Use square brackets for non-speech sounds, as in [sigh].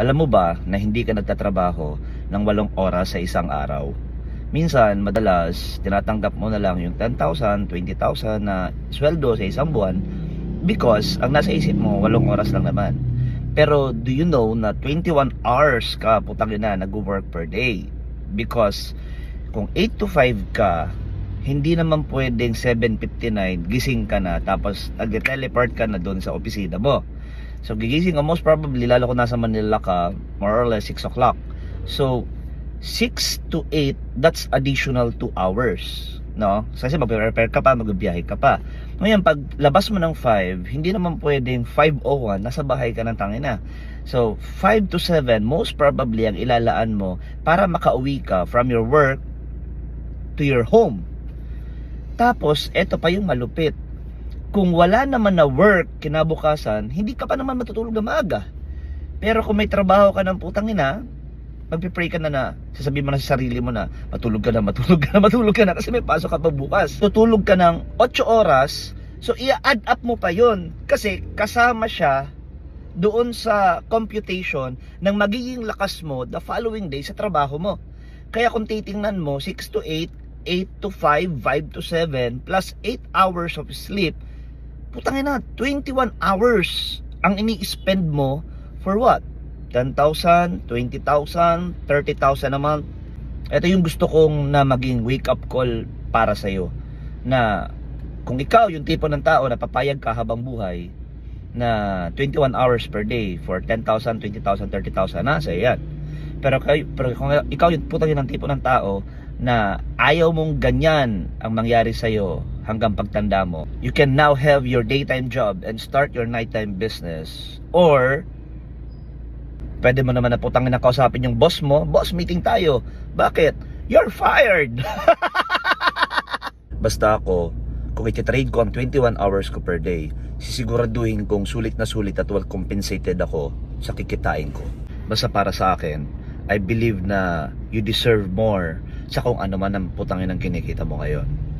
Alam mo ba na hindi ka nagtatrabaho ng walong oras sa isang araw? Minsan, madalas, tinatanggap mo na lang yung 10,000, 20,000 na sweldo sa isang buwan because ang nasa isip mo, walong oras lang naman. Pero do you know na 21 hours ka putang ina nag-work per day? Because kung 8 to 5 ka, hindi naman pwedeng 7.59 gising ka na tapos nag-teleport ka na doon sa opisina mo. So gigising ka most probably lalo kung nasa Manila ka more or less 6 o'clock. So 6 to 8 that's additional 2 hours. No? Kasi mag-prepare ka pa, magbibiyahe ka pa. Ngayon, pag labas mo ng 5, hindi naman pwedeng 5.01, nasa bahay ka ng tangina. So, 5 to 7, most probably ang ilalaan mo para makauwi ka from your work to your home. Tapos, eto pa yung malupit. Kung wala naman na work kinabukasan, hindi ka pa naman matutulog na maaga. Pero kung may trabaho ka ng putang ina, magpipray ka na na, sasabihin mo na sa sarili mo na, matulog ka na, matulog ka na, [laughs] matulog ka na, kasi may pasok ka pa bukas. Tutulog ka ng 8 oras, so i-add up mo pa yon kasi kasama siya doon sa computation ng magiging lakas mo the following day sa trabaho mo. Kaya kung titingnan mo, 6 to 8, 8 to 5, 5 to 7, plus 8 hours of sleep, putangin na, 21 hours ang ini-spend mo for what? 10,000, 20,000, 30,000 a month. Ito yung gusto kong na maging wake up call para sa'yo. Na kung ikaw yung tipo ng tao na papayag ka habang buhay na 21 hours per day for 10,000, 20,000, 30,000, nasa yan. Pero, pero kung ikaw yung putang ng tipo ng tao na ayaw mong ganyan ang mangyari sa'yo hanggang pagtanda mo, you can now have your daytime job and start your nighttime business. Or, pwede mo naman na putangin na kausapin yung boss mo, boss, meeting tayo. Bakit? You're fired! [laughs] Basta ako, kung ititrade ko ang 21 hours ko per day, sisiguraduhin kong sulit na sulit at well compensated ako sa kikitain ko. Basta para sa akin, I believe na you deserve more sa kung ano man ang putangin ang kinikita mo ngayon.